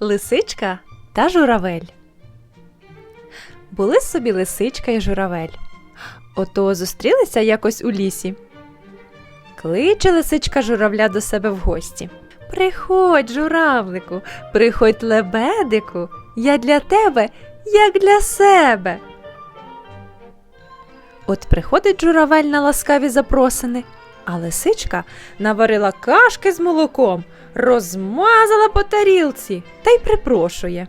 Лисичка та журавель. Були собі лисичка і журавель. Ото зустрілися якось у лісі. Кличе лисичка журавля до себе в гості. Приходь, журавлику, приходь лебедику, я для тебе, як для себе. От приходить журавель на ласкаві запросини, а лисичка наварила кашки з молоком, розмазала по тарілці та й припрошує.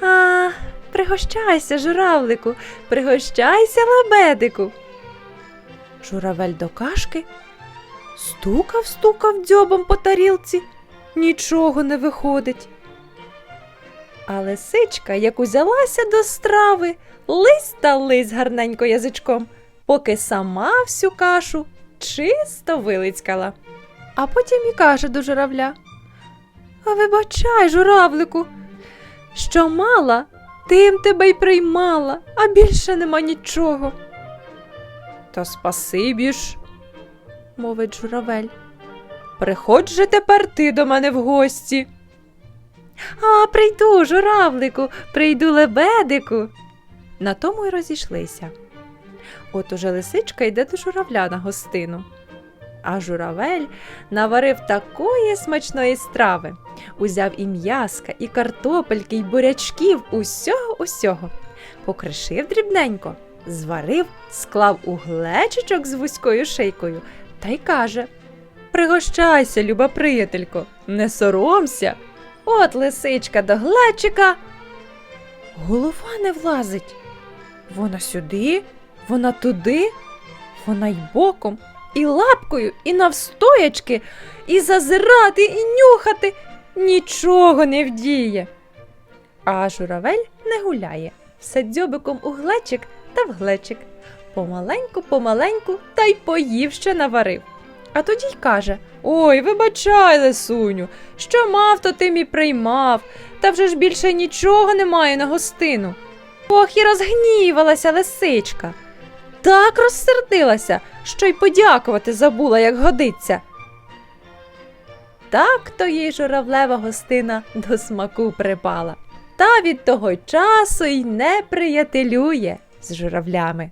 А, пригощайся, журавлику, пригощайся, лебедику. Журавель до кашки стукав, стукав дзьобом по тарілці, нічого не виходить. А лисичка, як узялася до страви, лись та лись гарненько язичком, поки сама всю кашу чисто вилицькала. А потім і каже до журавля: вибачай, журавлику, що мала, тим тебе й приймала, а більше нема нічого. Та спасибі ж, мовить журавель. Приходь же тепер ти до мене в гості. А, прийду, журавлику, прийду лебедику. На тому й розійшлися. От уже лисичка йде до журавля на гостину. А журавель наварив такої смачної страви, узяв і м'яска, і картопельки, і бурячків, усього усього, покришив дрібненько, зварив, склав у глечичок з вузькою шийкою та й каже: Пригощайся, люба приятелько, не соромся. От лисичка до глечика. Голова не влазить. Вона сюди, вона туди, вона й боком, і лапкою, і навстоячки, і зазирати, і нюхати нічого не вдіє. А журавель не гуляє, все дзьобиком у глечик та в глечик. Помаленьку, помаленьку, та й поїв, що наварив. А тоді й каже: Ой, вибачай, лисуню, що мав, то тим і приймав, та вже ж більше нічого немає на гостину. Ох, і розгнівалася лисичка. Так розсердилася, що й подякувати забула, як годиться. Так то їй журавлева гостина до смаку припала, та від того часу й не приятелює з журавлями.